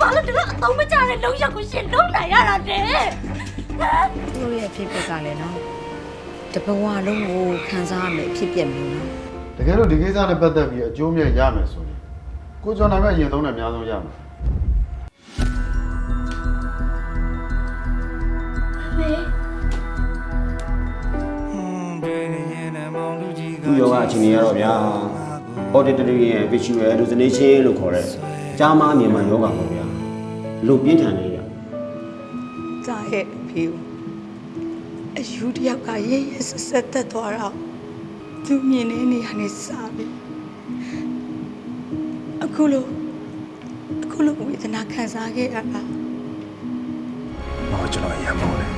ဘာလို့ဒီလိုအသုံးမကျတဲ့လုံးရက်ကိုရှင်လုံးနိုင်ရတာလဲသူတို့ရဲ့ဖြစ်ပက်ကလည်းနော်တဘဝလုံးကိုခံစားရမယ်ဖြစ်ပျက်မျိုးနော်တကယ်လို့ဒီကိစ္စနဲ့ပတ်သက်ပြီးအကျိုးမြတ်ရမယ်ဆိုရင်ကိုကျော်နိုင်မဲ့အရင်သုံးတယ်အများဆုံးရမယ်သူ့ယောဂအခြေအနေကတော့ဗျာ auditory ရဲ့ visual hallucination လို့ခေါ်တဲ့ ကြားမမြင်မှယောဂပေါ့ဗျာလူပြင်းထန်နေဗျာဇာရဲ့အဖေကိုအယူတယောက်ကရဲရဲဆက်ဆက်တက်သွားတော့သူမြင်နေနေရနေစားပြီအခုလိုအခုလိုဝေဒနာခံစားခဲ့ရတာ။ဘာကျွန်တော်အရင်မောတယ်